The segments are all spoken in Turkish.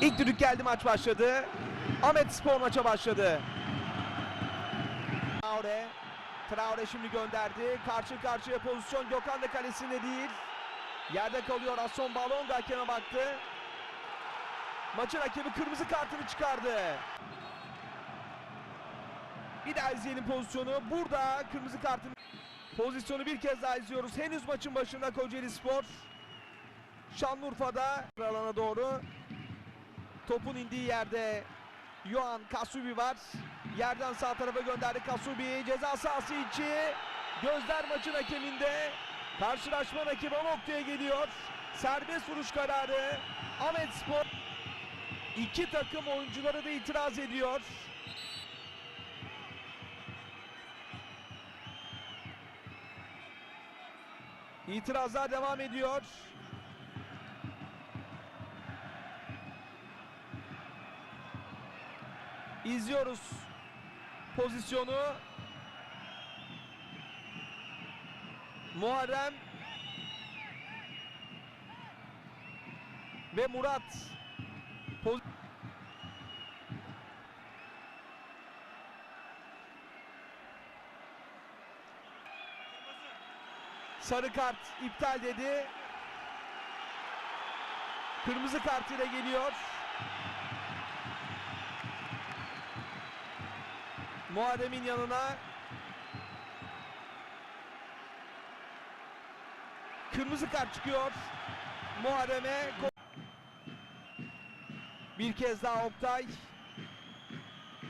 İlk düdük geldi maç başladı. Ahmet Spor maça başladı. Traore. Traore şimdi gönderdi. Karşı karşıya pozisyon Gökhan da kalesinde değil. Yerde kalıyor Asson Balonga hakeme baktı. Maçın hakemi kırmızı kartını çıkardı. Bir daha izleyelim pozisyonu. Burada kırmızı kartın pozisyonu bir kez daha izliyoruz. Henüz maçın başında Kocaeli Spor. Şanlıurfa'da alana doğru. Topun indiği yerde Yohan Kasubi var. Yerden sağ tarafa gönderdi Kasubi. Ceza sahası içi. Gözler maçın hakeminde. Karşılaşma rakibi o noktaya geliyor. Serbest vuruş kararı. Ahmet Spor. İki takım oyuncuları da itiraz ediyor. İtirazlar devam ediyor. İzliyoruz pozisyonu. Muharrem ve Murat. Poz- Sarı kart iptal dedi. Kırmızı kart ile geliyor. Muharrem'in yanına kırmızı kart çıkıyor. Muharrem'e bir kez daha Oktay.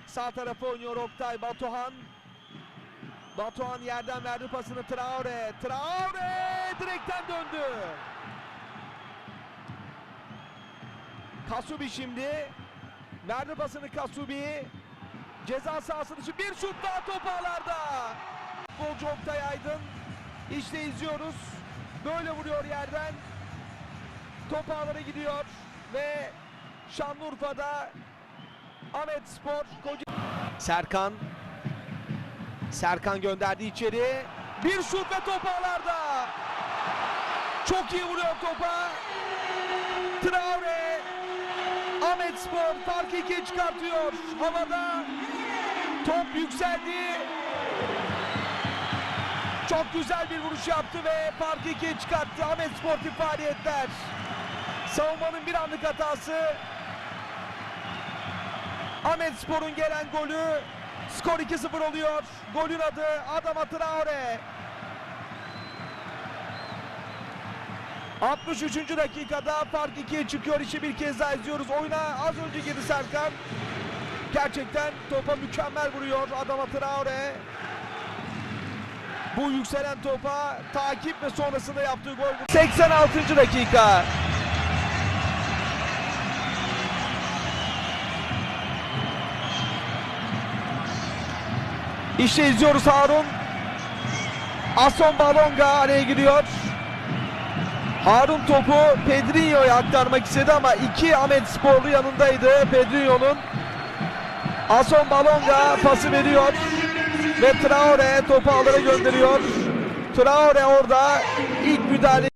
Sağ tarafa oynuyor Oktay Batuhan. Batuhan yerden verdi pasını Traore. Traore direkten döndü. Kasubi şimdi. Verdi pasını Kasubi. Ceza sahası dışı bir şut daha top ağlarda. Futbolcu Oktay Aydın. İşte izliyoruz. Böyle vuruyor yerden. Top ağlara gidiyor ve Şanlıurfa'da Ahmet Spor Koca... Serkan Serkan gönderdi içeri. Bir şut ve top ağlarda. Çok iyi vuruyor topa. Traore Ahmet Spor farkı ikiye çıkartıyor. Havada top yükseldi. Çok güzel bir vuruş yaptı ve farkı ikiye çıkarttı Ahmet Sportif faaliyetler. Savunmanın bir anlık hatası. Ahmet Spor'un gelen golü skor 2-0 oluyor. Golün adı Adama Traore. 63. dakikada fark 2'ye çıkıyor. İşi bir kez daha izliyoruz. Oyuna az önce girdi Serkan. Gerçekten topa mükemmel vuruyor Adama Traore. Bu yükselen topa takip ve sonrasında yaptığı gol. 86. dakika. İşte izliyoruz Harun. Ason Balonga araya giriyor. Harun topu Pedrinho'ya aktarmak istedi ama iki Ahmet Sporlu yanındaydı Pedrinho'nun. Ason Balonga pası veriyor ve Traore topu alana gönderiyor. Traore orada ilk müdahale